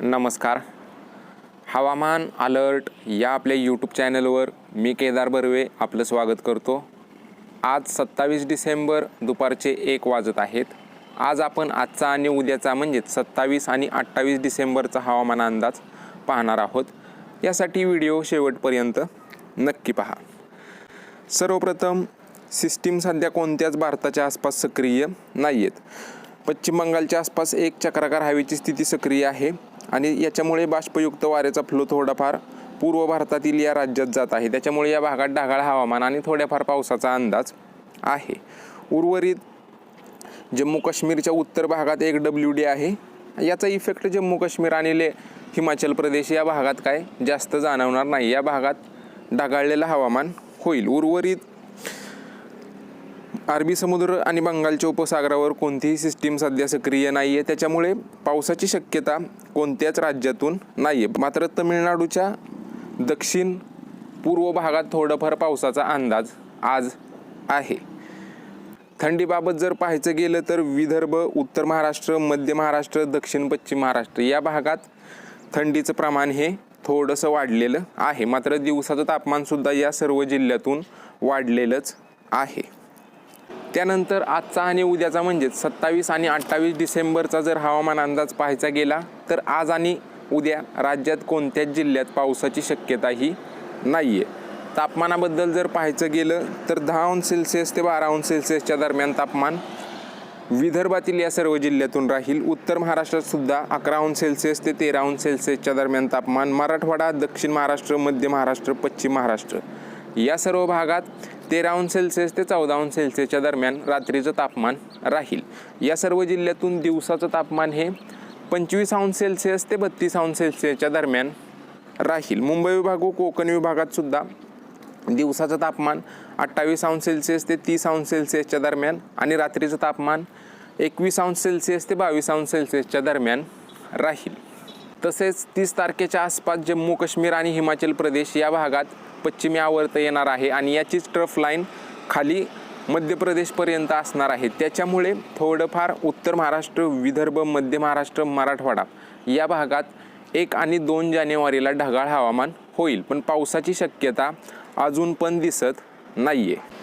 नमस्कार. हवामान अलर्ट या आपल्या यूट्यूब चॅनलवर मी केदार बर्वे आपलं स्वागत करतो. आज सत्तावीस डिसेंबर दुपारचे एक वाजत आहेत. आज आपण आजचा आणि उद्याचा म्हणजेच सत्तावीस आणि अठ्ठावीस डिसेंबरचा हवामान अंदाज पाहणार आहोत. यासाठी व्हिडिओ शेवटपर्यंत नक्की पहा. सर्वप्रथम सिस्टीम सध्या कोणत्याच भारताच्या आसपास सक्रिय नाही आहेत पश्चिम बंगालच्या आसपास एक चक्राकार हवेची स्थिती सक्रिय आहे. आणि याच्यामुळे बाष्पयुक्त वाऱ्याचा फ्लो थोडाफार पूर्व भारतातील या राज्यात जात आहे. त्याच्यामुळे या भागात ढगाळ हवामान आणि थोड्याफार पावसाचा अंदाज आहे. उर्वरित जम्मू काश्मीरच्या उत्तर भागात एक डब्ल्यू डी आहे. याचा इफेक्ट जम्मू काश्मीर आणि ले हिमाचल प्रदेश या भागात काय जास्त जाणवणार नाही. या भागात ढगाळलेलं हवामान होईल. उर्वरित अरबी समुद्र आणि बंगालच्या उपसागरावर कोणतीही सिस्टीम सध्या सक्रिय नाही आहे त्याच्यामुळे पावसाची शक्यता कोणत्याच राज्यातून नाही आहे मात्र तमिळनाडूच्या दक्षिण पूर्व भागात थोडंफार पावसाचा अंदाज आज आहे. थंडीबाबत जर पाहायचं गेलं तर विदर्भ उत्तर महाराष्ट्र मध्य महाराष्ट्र दक्षिण पश्चिम महाराष्ट्र या भागात थंडीचं प्रमाण हे थोडंसं वाढलेलं आहे. मात्र दिवसाचं तापमानसुद्धा या सर्व जिल्ह्यातून वाढलेलंच आहे. त्यानंतर आजचा आणि उद्याचा म्हणजेच सत्तावीस आणि अठ्ठावीस डिसेंबरचा जर हवामान अंदाज पाहायचा गेला तर आज आणि उद्या राज्यात कोणत्याच जिल्ह्यात पावसाची शक्यताही नाही आहे तापमानाबद्दल जर पाहायचं गेलं तर दहा अंश सेल्सिअस ते बारा अंश सेल्सिअसच्या दरम्यान तापमान विदर्भातील या सर्व जिल्ह्यातून राहील. उत्तर महाराष्ट्रात सुद्धा अकरा अंश सेल्सिअस ते तेरा अंश सेल्सिअसच्या दरम्यान तापमान मराठवाडा दक्षिण महाराष्ट्र मध्य महाराष्ट्र पश्चिम महाराष्ट्र. या सर्व भागात तेरा अंश सेल्सिअस ते चौदा अंश सेल्सिअसच्या दरम्यान रात्रीचं तापमान राहील. या सर्व जिल्ह्यातून दिवसाचं तापमान हे पंचवीस अंश सेल्सिअस ते बत्तीस अंश सेल्सिअसच्या दरम्यान राहील. मुंबई विभाग व कोकण विभागात सुद्धा दिवसाचं तापमान अठ्ठावीस अंश सेल्सिअस ते तीस अंश सेल्सिअसच्या दरम्यान आणि रात्रीचं तापमान एकवीस अंश सेल्सिअस ते बावीस अंश सेल्सिअसच्या दरम्यान राहील. तसेच तीस तारखेच्या आसपास जम्मू काश्मीर आणि हिमाचल प्रदेश या भागात पश्चिमी आवर्त येणार आहे आणि याचीच ट्रफ लाईन खाली मध्य प्रदेशपर्यंत असणार आहे. त्याच्यामुळे थोडंफार उत्तर महाराष्ट्र विदर्भ मध्य महाराष्ट्र मराठवाडा या भागात एक आणि दोन जानेवारीला ढगाळ हवामान होईल. पण पावसाची शक्यता अजून पण दिसत नाही आहे